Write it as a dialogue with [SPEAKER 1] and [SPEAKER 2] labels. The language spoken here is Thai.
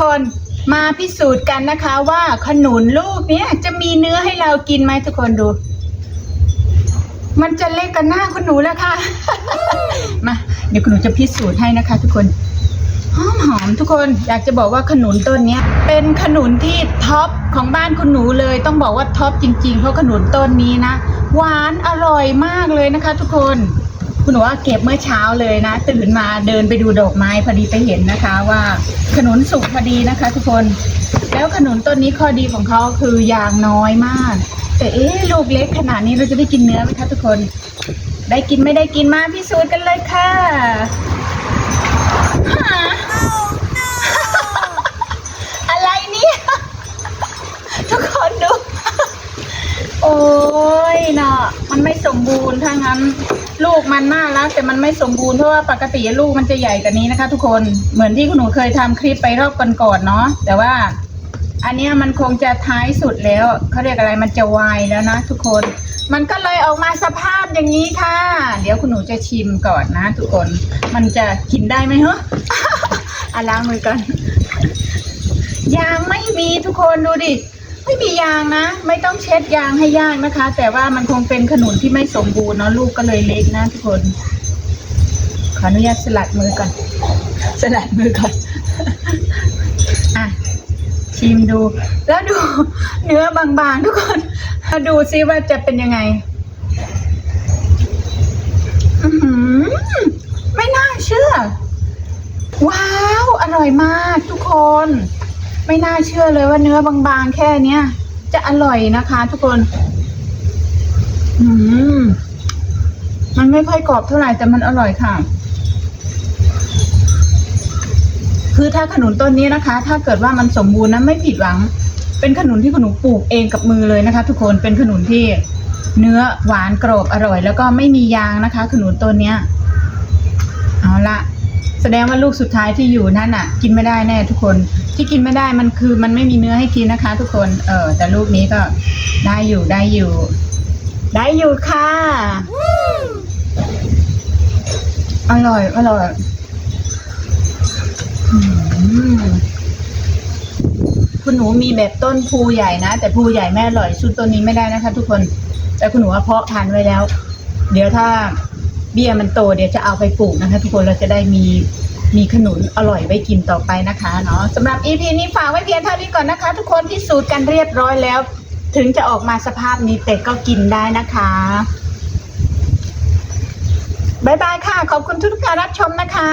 [SPEAKER 1] คนมาพิสูจน์กันนะคะว่าขนุนลูกเนี้ยจะมีเนื้อให้เรากินไหมทุกคนดู มันจะเล็กกันหน้าคุณหนูแล้วค่ะ มาเดี๋ยวคุณหนูจะพิสูจน์ให้นะคะ ทุกคนหอมหอมทุกคนอยากจะบอกว่าขนุนต้นเนี้ย เป็นขนุนที่ท็อปของบ้านคุณหนูเลย ต้องบอกว่าท็อปจริงๆ เพราะขนุนต้นนี้นะหวานอร่อยมากเลยนะคะ ทุกคน คุณหนูว่าเก็บเมื่อเช้าเลยนะ ตื่นมาเดินไปดูดอกไม้พอดีไปเห็นนะคะ ว่าขนุนสุกพอดีนะคะ ทุกคน แล้วขนุนต้นนี้ข้อดีของเขาคือยางน้อยมาก แต่เอ๊ะลูกเล็กขนาดนี้เราจะได้กินเนื้อไหมคะทุกคน ได้กินไม่ได้กินมาพิสูจน์กันเลยค่ะอะไรเนี่ย ทุกคนดู โอ้ยเนาะมันไม่สมบูรณ์ถ้างั้น ลูกมันน่ารักแต่มันไม่สมบูรณ์เพราะว่าปกติลูกมันจะใหญ่กว่านี้นะคะ ทุกคนเหมือนที่คุณหนูเคยทำคลิปไปรอบก่อนๆเนาะแต่ว่า อันนี้มันคงจะท้ายสุดแล้วเขาเรียกอะไรมันจะวายแล้วนะทุกคน มันก็เลยออกมาสภาพอย่างนี้ค่ะ เดี๋ยวคุณหนูจะชิมก่อนนะ ทุกคน มันจะกินได้ไหมเหรออะล้างมือก่อนยางไม่มีทุกคนดูดิ ไม่มียางนะ ไม่ต้องเช็ดยางให้ยากนะคะ แต่ว่ามันคงเป็นขนุนที่ไม่สมบูรณ์เนาะลูกก็เลยเล็กนะทุกคน ขออนุญาตสลัดมือก่อน สลัดมือก่อนอะชิมดู แล้วดูเนื้อบางๆทุกคนมาดูซิว่าจะเป็นยังไงอือไม่น่าเชื่อ ว้าว อร่อยมากทุกคน ไม่น่าเชื่อเลยว่าเนื้อบางๆ แค่เนี้ย จะอร่อยนะคะ ทุกคน อืม มันไม่ค่อยกรอบเท่าไหร่แต่มันอร่อยค่ะ คือถ้าขนุนต้นนี้นะคะ ถ้าเกิดว่ามันสมบูรณ์นะไม่ผิดหวัง เป็นขนุนที่คุณหนูปลูกเองกับมือเลยนะคะ ทุกคนเป็นขนุนที่เนื้อหวานกรอบอร่อย แล้วก็ไม่มียางนะคะ ขนุนต้นเนี้ย เอาละแสดงว่าลูกสุดท้ายที่อยู่นั่นอะ กินไม่ได้แน่ทุกคน ที่กินไม่ได้มันคือมันไม่มีเนื้อให้กินนะคะ ทุกคน เออ แต่ลูกนี้ก็ได้อยู่ได้อยู่ ได้อยู่ค่ะ อร่อยอร่อยคุณหนูมีแบบต้นภูใหญ่นะ แต่ภูใหญ่แม่อร่อยชุดต้นนี้ไม่ได้นะคะ ทุกคน แต่คุณหนูว่าเพาะพันธุ์ไว้แล้ว เดี๋ยวถ้าเบี้ยมันโตเดี๋ยวจะเอาไปปลูกนะคะ ทุกคนเราจะได้มี มีขนุนอร่อยไว้กินต่อไปนะคะเนาะสำหรับ EP นี้ฝากไว้เพียงเท่านี้ก่อนนะคะ ทุกคนพิสูจน์กันเรียบร้อยแล้ว ถึงจะออกมาสภาพนี้แต่ก็กินได้นะคะบายบายค่ะ ขอบคุณทุกการรับชมนะคะ